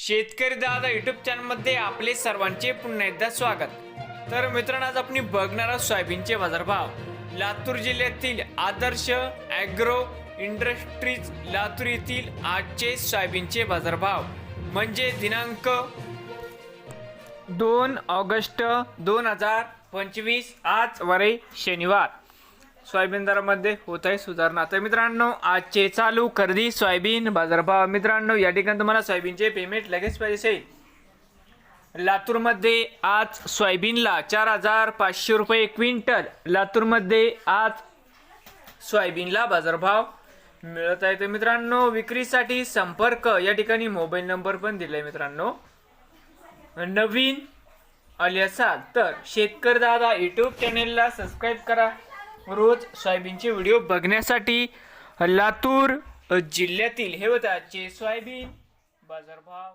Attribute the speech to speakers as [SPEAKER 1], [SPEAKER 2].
[SPEAKER 1] शेतकरी दादा युट्यूब चॅनलमध्ये आपले सर्वांचे पुन्हा एकदा स्वागत. तर मित्रांनो आज आपण बघणार आहोत सोयाबीनचे बाजारभाव. लातूर जिल्ह्यातील आदर्श ॲग्रो इंडस्ट्रीज लातूर येथील आजचे सोयाबीनचे बाजारभाव. म्हणजे दिनांक दोन ऑगस्ट दोन हजार पंचवीस आज वरे शनिवार. सोयाबीन दरामध्ये होत आहे सुधारणा. तर मित्रांनो आजचे चालू खरेदी सोयाबीन बाजारभाव. मित्रांनो या ठिकाणी तुम्हाला सोयाबीनचे पेमेंट लगेच पाहिजे असेल लातूरमध्ये आज सोयाबीनला चार हजार पाचशे रुपये क्विंटल. लातूरमध्ये आज सोयाबीनला बाजारभाव मिळत आहे. तर मित्रांनो विक्रीसाठी संपर्क. या ठिकाणी मोबाईल नंबर पण दिलाय मित्रांनो. नवीन आले असाल तर शेतकरी दादा यूट्यूब चॅनेलला सबस्क्राईब करा. रोज सोयाबीनचे व्हिडिओ बघण्यासाठी लातूर जिल्ह्यातील हे होते चे सोयाबीन बाजारभाव.